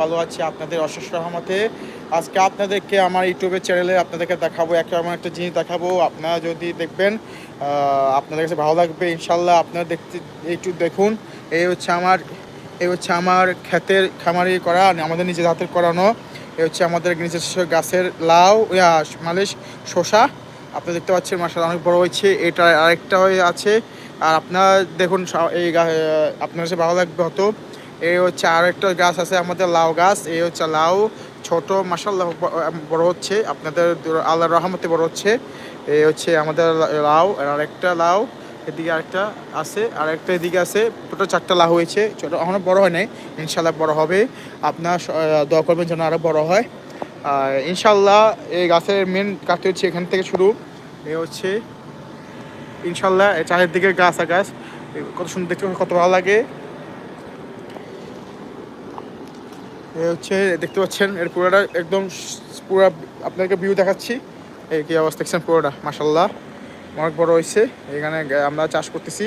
ভালো আছি আপনাদের অশেষ রহমতে। আজকে আপনাদেরকে আমার ইউটিউবের চ্যানেলে আপনাদেরকে দেখাবো একটা এমন একটা জিনিস দেখাবো। আপনারা যদি দেখবেন আপনাদের কাছে ভালো লাগবে ইনশাল্লাহ আপনারা দেখতে, একটু দেখুন। এই হচ্ছে আমার, এই হচ্ছে আমার ক্ষেতের খামারি করা আমাদের নিজের হাতের করানো। এই হচ্ছে আমাদের নিজস্ব গাছের লাউ মালিশ, শসা। আপনি দেখতে পাচ্ছেন মাসাল অনেক বড় হয়েছে। এটা আরেকটা হয়ে আছে। আর আপনার দেখুন এই আপনার কাছে ভালো লাগবে হতো এই হচ্ছে আর একটা গাছ আছে আমাদের লাউ গাছ, এই হচ্ছে লাউ। ছোট মাসাল্লাহ বড় হচ্ছে, আপনাদের আল্লাহর রহমতে বড় হচ্ছে। এই হচ্ছে আমাদের লাউ, আর একটা লাউ, এদিকে আরেকটা আছে আর একটা এদিকে আছে, ছোটো চারটা লাউ হয়েছে, ছোটো এখনও বড় হয় নাই ইনশাল্লাহ বড় হবে। আপনার দোয়া করবেন যেন আরও বড় হয়। আর ইনশাল্লাহ এই গাছের মেন কাজটি হচ্ছে এখান থেকে শুরু। এ হচ্ছে ইনশাল্লাহ এই চারের দিকে গাছ আর গাছ কত সুন্দর দেখতে, কত ভালো লাগে। এ হচ্ছে, দেখতে পাচ্ছেন, এর পুরোটা একদম পুরো আপনাকে ভিউ দেখাচ্ছি। এই কি অবস্থা দেখছেন পুরোটা? মাসাল্লাহ অনেক বড় হয়েছে এখানে আমরা চাষ করতেছি।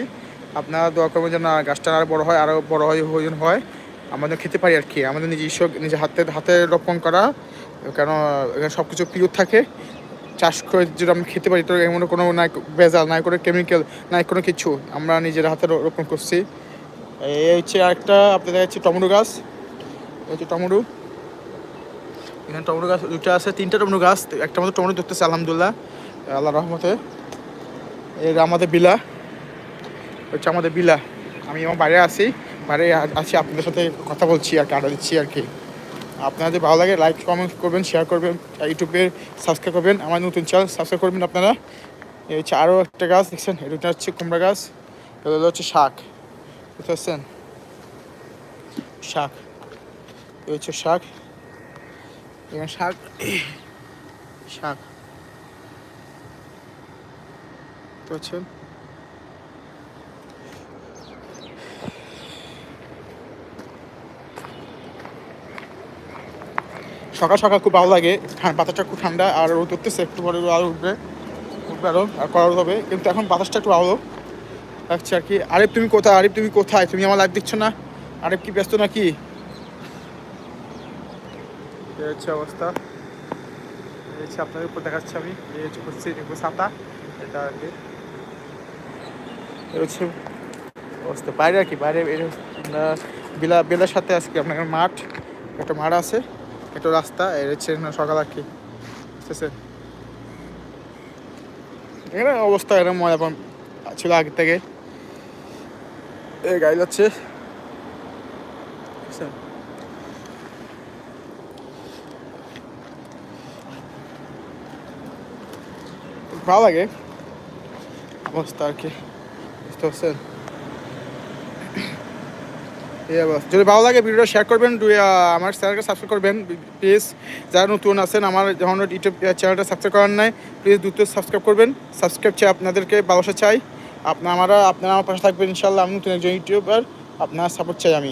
আপনারা দোয়া করবেন যেন গাছটা আরও বড় হয় আরও বড় হয় ওজন হয়। আমাদের খেতে পারি আর কি। আমাদের নিজস্ব, নিজের হাতে হাতে রোপণ করা, কেন, এখানে সব কিছু পিওর থাকে। চাষ করে যদি আমরা খেতে পারি, তো এমন কোনো নাই, ভেজাল নাই কোনো কেমিক্যাল নাই কোনো কিছু। আমরা নিজের হাতে রোপণ করছি। এই হচ্ছে আরেকটা, আপনাদের হচ্ছে টমেটো গাছ। এই হচ্ছে টমেটো এখানে টমেটো গাছ দুটো আছে, তিনটা টমেটো গাছ, একটা মতো টমেটো ধরতেছে, আলহামদুলিল্লাহ আল্লাহ রহমতে। এর আমাদের বিলা, হচ্ছে আমাদের বিলা। আমি আমার বাইরে আছি বাইরে আছি, আপনাদের সাথে কথা বলছি আর কি, আড্ডা দিচ্ছি আর কি। আপনারা যদি ভালো লাগে লাইক কমেন্ট করবেন শেয়ার করবেন ইউটিউবে সাবস্ক্রাইব করবেন, আমার নতুন চ্যানেল সাবস্ক্রাইব করবেন আপনারা। এই হচ্ছে আরও একটা গাছ, দেখছেন? এটা হচ্ছে কুমড়া গাছ এগুলো হচ্ছে শাক, বুঝতে পারছেন? শাক। হচ্ছে শাক। এখানে শাক। শাক। তো হচ্ছে সকাল সকাল খুব ভালো লাগে। বাতাসটা খুব ঠান্ডা, আর রোদ উঠতেছে, একটু পরে আরও উঠবে। উঠবে আরও, আর করা হবে। কিন্তু এখন বাতাসটা একটু ভালো। লাগছে আর কি, আরিফ তুমি কোথায়? আরিফ তুমি কোথায়? তুমি আমার লাইভ দেখছ না? আরিফ কি ব্যস্ত নাকি? হচ্ছে অবস্থা। এই হচ্ছে আপনাদের উপর দেখাচ্ছি আমি। এই হচ্ছে ছাতা, এটা আর কি। হচ্ছে অবস্থা। বাইরে আর কি, বাইরে বিলা, বেলার সাথে আজকে আপনার মাঠ, একটা মাঠ আছে, একটা রাস্তা এর হচ্ছে সকাল আর কি। বুঝতেছে এখানে অবস্থা এরকম এখন ছিল আগে থেকে। এই গাড়ি যাচ্ছে। ভালো লাগে অবস্থা আর কি বুঝতে পারছেন। যদি ভালো লাগে ভিডিওটা শেয়ার করবেন আমার চ্যানেলটা সাবস্ক্রাইব করবেন প্লিজ যারা নতুন আছেন আমার যখন ইউটিউব চ্যানেলটা সাবস্ক্রাইব করার নাই প্লিজ দ্রুত সাবস্ক্রাইব করবেন সাবস্ক্রাইব চাই আপনাদেরকে ভালোবাসা চাই আপনার আপনারা আপনারা আমার পাশে থাকবেন ইনশাল্লাহ আমি নতুন একজন ইউটিউবার আপনার সাপোর্ট চাই আমি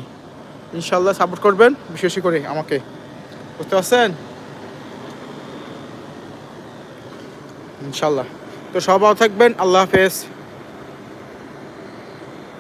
ইনশাল্লাহ সাপোর্ট করবেন বিশেষ করে আমাকে বুঝতে পারছেন ইনশাল্লাহ তো সব ভালো থাকবেন আল্লাহ হাফেজ।